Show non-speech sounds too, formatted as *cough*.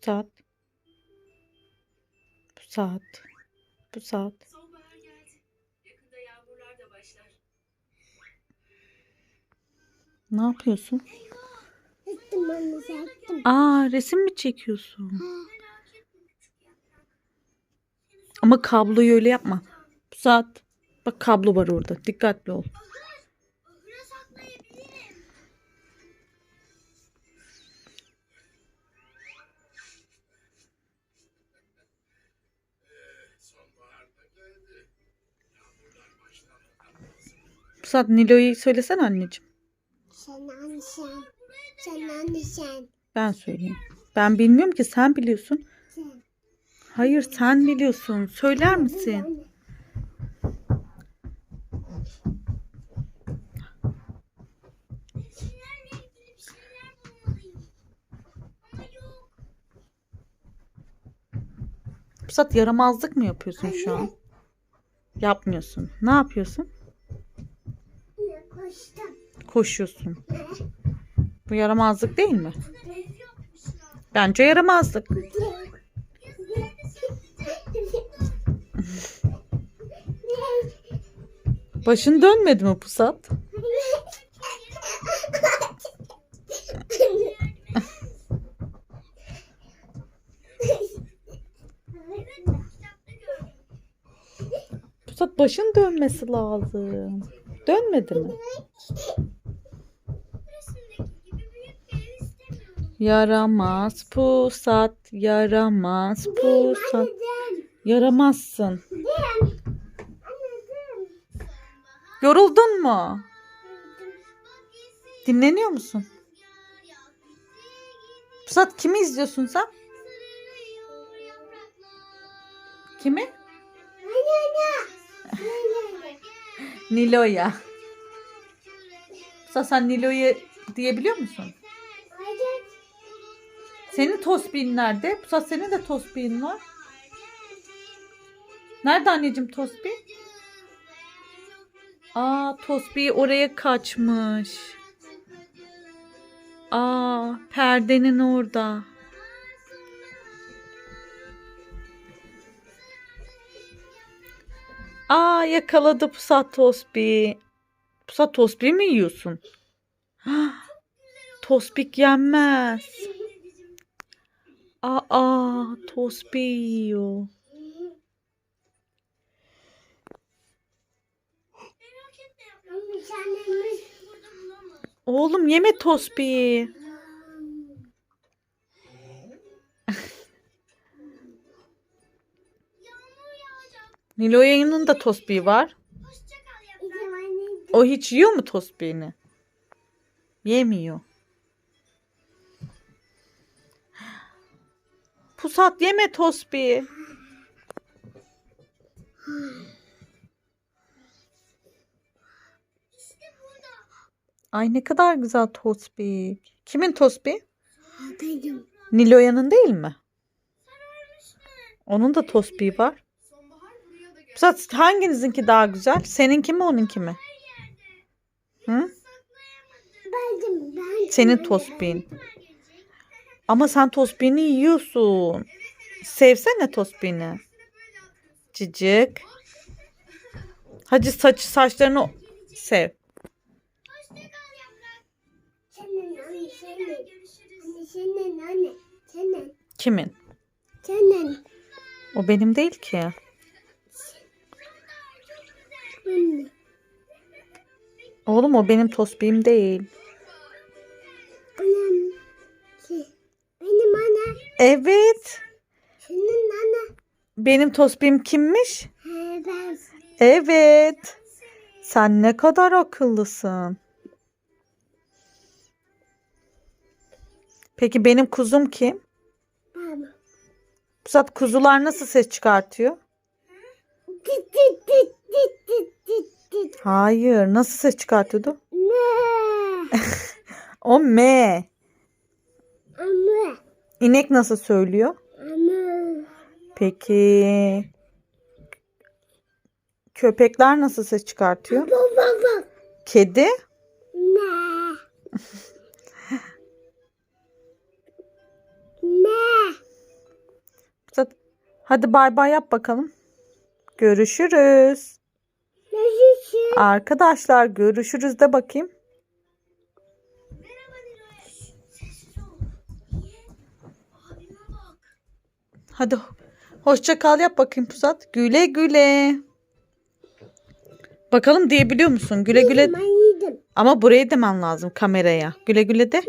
saat. Bu saat. Bu saat. Da başlar. Ne yapıyorsun? Yaptım anne yaptım. Aa resim mi çekiyorsun? Ama kabloyu öyle yapma. Bu saat. Bak kablo var orada. Dikkatli ol. Bu saat Nilo'yu söylesene anneciğim. Sen anne sen. Sen anne sen. Ben söyleyeyim. Ben bilmiyorum ki sen biliyorsun. Sen. Hayır sen biliyorsun. Söyler misin? Saat yaramazlık mı yapıyorsun şu an? Yapmıyorsun. Ne yapıyorsun? Koştum. Koşuyorsun. *laughs* Bu yaramazlık değil mi? Bence yaramazlık. Başın dönmedi mi Pusat? *laughs* Pusat başın dönmesi lazım. Dönmedi mi? Yaramaz pusat, yaramaz pusat. Yaramazsın. Yoruldun mu? Dinleniyor musun? Pusat kimi izliyorsun sen? Kimi? Nilo'ya. Pusat sen Nilo'yu diyebiliyor musun? Senin tosbihin nerede? Pusat senin de tosbihin var. Nerede anneciğim tosbih? Aa tosbih oraya kaçmış. Aa perdenin orada. Aa yakaladı Pusat tosbih. Pusat tosbih mi yiyorsun? *gasps* Tosbik yenmez. Aa tosbih yiyor. Oğlum yeme tosbihi. Nilo'yanın da tosbihi var. O hiç yiyor mu tosbihini? Yemiyor. Pusat yeme tosbihi. Ay ne kadar güzel tosbih. Kimin tosbih? Benim. Nilo'yanın değil mi? Onun da tosbihi var. Sonbahar buraya da geldi. Pusat hanginizinki daha güzel? Seninki mi onunki mi? Hı? Senin tosbihin. Ama sen tosbihini yiyorsun. Sevsene tosbihini. Cicik. Hadi saç saçlarını sev. Kimin? O benim değil ki. Anne. Oğlum o benim tosbihim değil. Şey, Benim anne. Evet. Senin anne. Benim tosbihim kimmiş? Ben. Evet. Sen ne kadar akıllısın. Peki benim kuzum kim? Baba. Pusat kuzular nasıl ses çıkartıyor? Tit tit tit tit tit Hayır. Nasıl ses çıkartıyordu? Ne? *laughs* O me. Ama. İnek nasıl söylüyor? Ama. Peki. Köpekler nasıl ses çıkartıyor? Baba. Kedi? Ne? Ne? Hadi bay bay yap bakalım. Görüşürüz. Arkadaşlar görüşürüz de bakayım. Hadi hoşça kal yap bakayım Pusat. Güle güle. Bakalım diyebiliyor musun? Güle güle. Ama buraya demen lazım kameraya. Güle güle de.